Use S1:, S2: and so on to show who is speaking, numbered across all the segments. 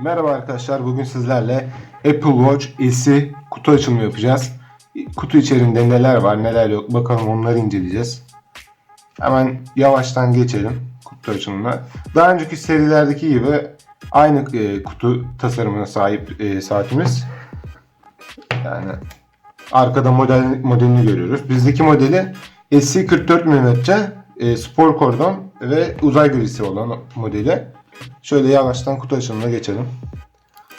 S1: Merhaba arkadaşlar. Bugün sizlerle Apple Watch SE kutu açılımı yapacağız. Kutu içerisinde neler var neler yok bakalım onları inceleyeceğiz. Hemen yavaştan geçelim kutu açılımına. Daha önceki serilerdeki gibi aynı e, kutu tasarımına sahip e, saatimiz. Yani arkada model modelini görüyoruz. Bizdeki modeli SE 44 mm spor kordon ve uzay grisi olan modeli. Şöyle yavaştan kutu açılımına geçelim.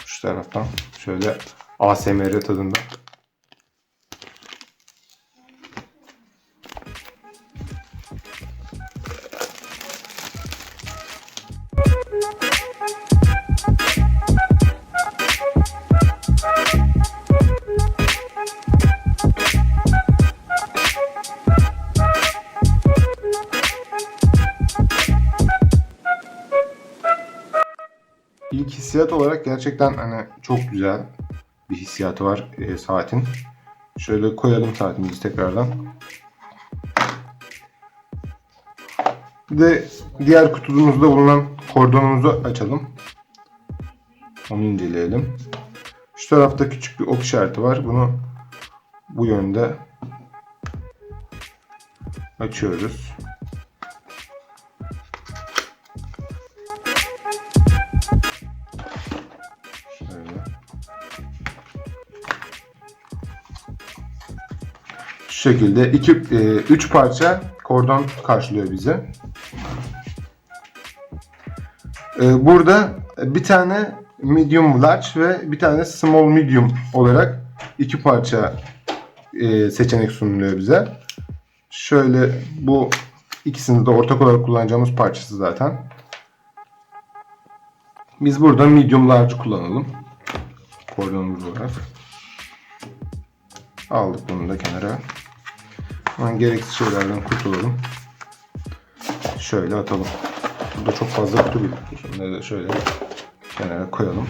S1: Şu taraftan şöyle ASMR tadında. İlk hissiyat olarak gerçekten hani çok güzel bir hissiyatı var e, saatin. Şöyle koyalım saatimizi tekrardan. Bir de diğer kutumuzda bulunan kordonumuzu açalım. Onu inceleyelim. Şu tarafta küçük bir ok işareti var. Bunu bu yönde açıyoruz. Şu şekilde iki, e, üç parça kordon karşılıyor bizi. E, burada bir tane medium large ve bir tane small medium olarak iki parça e, seçenek sunuluyor bize. Şöyle bu ikisini de ortak olarak kullanacağımız parçası zaten. Biz burada medium large kullanalım. Kordonumuz olarak. Aldık bunu da kenara. Hemen gereksiz şeylerden kurtulalım. Şöyle atalım. Burada çok fazla kutu birikti. Şunları da şöyle kenara koyalım.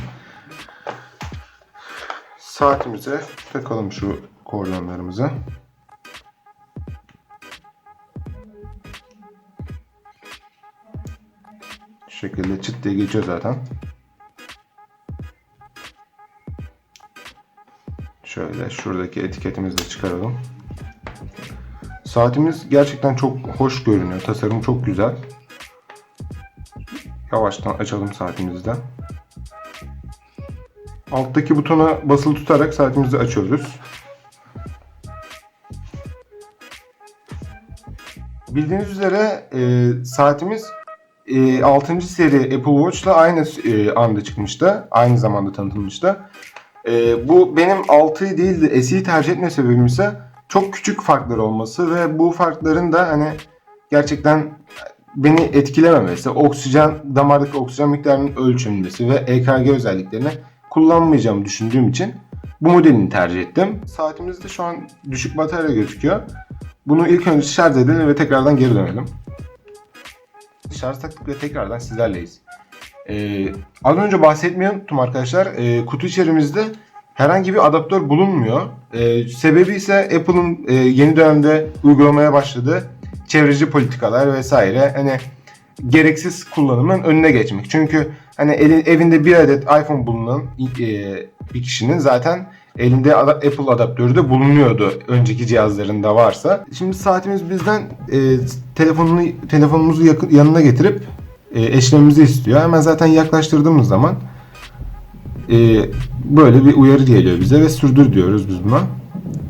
S1: Saatimize takalım şu kordonlarımızı. Şekilde çıt diye geçiyor zaten. Şöyle şuradaki etiketimizi de çıkaralım. Saatimiz gerçekten çok hoş görünüyor. Tasarım çok güzel. Yavaştan açalım saatimizi de. Alttaki butona basılı tutarak saatimizi açıyoruz. Bildiğiniz üzere e, saatimiz e, 6. seri Apple Watch ile aynı e, anda çıkmıştı. Aynı zamanda tanıtılmıştı. E, bu benim 6'yı değil de SE'yi tercih etme sebebim ise çok küçük farklar olması ve bu farkların da hani gerçekten beni etkilememesi, oksijen, damardaki oksijen miktarının ölçülmesi ve EKG özelliklerini kullanmayacağımı düşündüğüm için bu modelini tercih ettim. Saatimizde şu an düşük batarya gözüküyor. Bunu ilk önce şarj edelim ve tekrardan geri dönelim. Şarj taktık ve tekrardan sizlerleyiz. Ee, az önce bahsetmeyi unuttum arkadaşlar. Ee, kutu içerimizde herhangi bir adaptör bulunmuyor. Ee, sebebi ise Apple'ın e, yeni dönemde uygulamaya başladığı çevreci politikalar vesaire. Hani gereksiz kullanımın önüne geçmek. Çünkü hani eli, evinde bir adet iPhone bulunan e, bir kişinin zaten elinde Apple adaptörü de bulunuyordu önceki cihazlarında varsa. Şimdi saatimiz bizden e, telefonunu telefonumuzu yakın, yanına getirip e, eşlememizi istiyor. Hemen zaten yaklaştırdığımız zaman e, böyle bir uyarı geliyor bize ve sürdür diyoruz biz buna.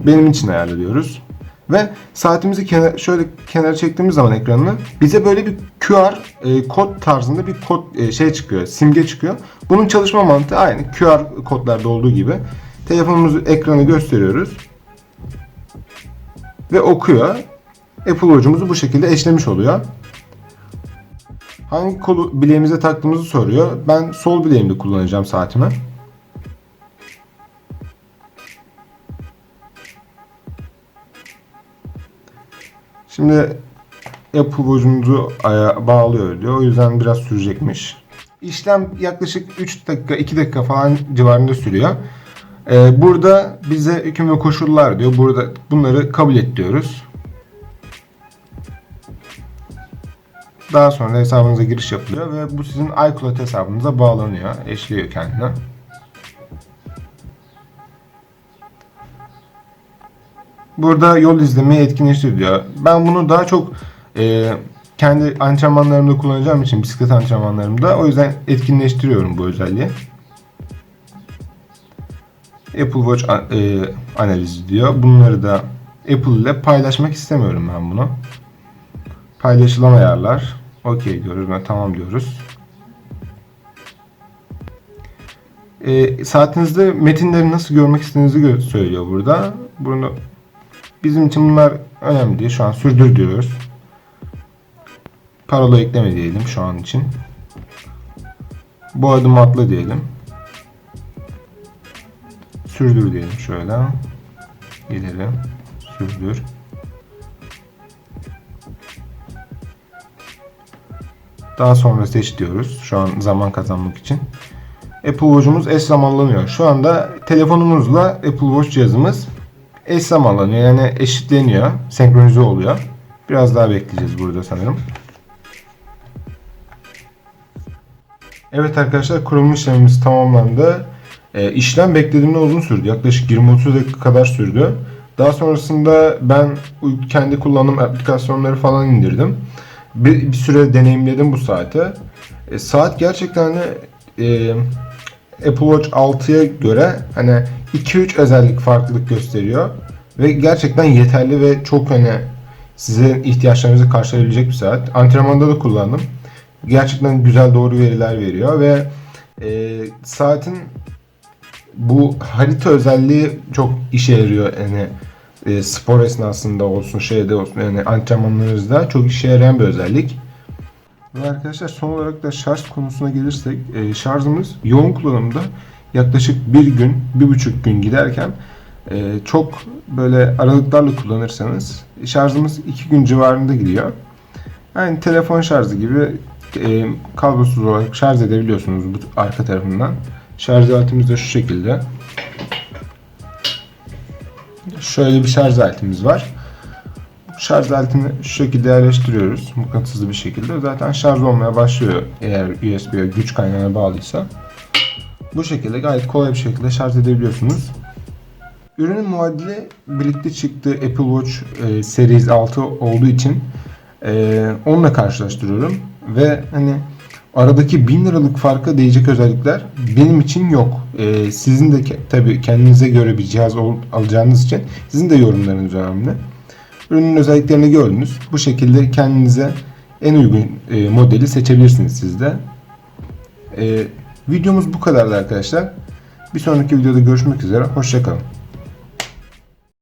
S1: Benim için ayarlıyoruz. Ve saatimizi kenar, şöyle kenara çektiğimiz zaman ekranını bize böyle bir QR e, kod tarzında bir kod e, şey çıkıyor, simge çıkıyor. Bunun çalışma mantığı aynı QR kodlarda olduğu gibi. Telefonumuzu ekranı gösteriyoruz ve okuyor. Apple Watch'umuzu bu şekilde eşlemiş oluyor. Hangi kolu bileğimize taktığımızı soruyor. Ben sol bileğimde kullanacağım saatimi. Şimdi Apple Watch'umuzu aya- bağlıyor diyor. O yüzden biraz sürecekmiş. İşlem yaklaşık 3 dakika 2 dakika falan civarında sürüyor. Ee, burada bize hüküm ve koşullar diyor. Burada bunları kabul et diyoruz. Daha sonra hesabınıza giriş yapılıyor ve bu sizin iCloud hesabınıza bağlanıyor. Eşliyor kendine. Burada yol izlemeyi etkinleştir diyor. Ben bunu daha çok e, kendi antrenmanlarımda kullanacağım için bisiklet antrenmanlarımda o yüzden etkinleştiriyorum bu özelliği. Apple Watch e, analizi diyor. Bunları da Apple ile paylaşmak istemiyorum ben bunu. Paylaşılan ayarlar. Okey diyoruz. Ben tamam diyoruz. E, saatinizde metinleri nasıl görmek istediğinizi gö- söylüyor burada. Bunu bizim için bunlar önemli. Şu an sürdür diyoruz. Parola ekleme diyelim şu an için. Bu adım atla diyelim. Sürdür diyelim şöyle. İleri. Sürdür. Daha sonra seç diyoruz. Şu an zaman kazanmak için. Apple Watch'umuz eş zamanlanıyor. Şu anda telefonumuzla Apple Watch cihazımız eş zamanlanıyor. Yani eşitleniyor. Senkronize oluyor. Biraz daha bekleyeceğiz burada sanırım. Evet arkadaşlar kurulum işlemimiz tamamlandı. E, işlem beklediğimden uzun sürdü. Yaklaşık 20-30 dakika kadar sürdü. Daha sonrasında ben kendi kullandığım aplikasyonları falan indirdim. Bir, bir süre deneyimledim bu saati. E, saat gerçekten de, e, Apple Watch 6'ya göre hani 2-3 özellik farklılık gösteriyor. Ve gerçekten yeterli ve çok hani sizin ihtiyaçlarınızı karşılayabilecek bir saat. Antrenmanda da kullandım. Gerçekten güzel doğru veriler veriyor ve e, saatin bu harita özelliği çok işe yarıyor. Yani e, spor esnasında olsun şeyde olsun yani antrenmanlarınızda çok işe yarayan bir özellik. Ve arkadaşlar son olarak da şarj konusuna gelirsek e, şarjımız yoğun kullanımda yaklaşık bir gün, bir buçuk gün giderken e, çok böyle aralıklarla kullanırsanız şarjımız iki gün civarında gidiyor. Yani telefon şarjı gibi e, kablosuz olarak şarj edebiliyorsunuz bu arka tarafından. Şarj aletimiz de şu şekilde. Şöyle bir şarj aletimiz var. Şarj aletini şu şekilde yerleştiriyoruz. Mıknatıslı bir şekilde. Zaten şarj olmaya başlıyor eğer USB'ye güç kaynağına bağlıysa. Bu şekilde gayet kolay bir şekilde şarj edebiliyorsunuz. Ürünün muadili birlikte çıktığı Apple Watch e, Series 6 olduğu için e, onunla karşılaştırıyorum. Ve hani aradaki 1000 liralık farka değecek özellikler benim için yok. E, sizin de ke- tabii kendinize göre bir cihaz ol- alacağınız için sizin de yorumlarınız önemli. Ürünün özelliklerini gördünüz. Bu şekilde kendinize en uygun e, modeli seçebilirsiniz siz de. E, videomuz bu kadardı arkadaşlar. Bir sonraki videoda görüşmek üzere. Hoşçakalın.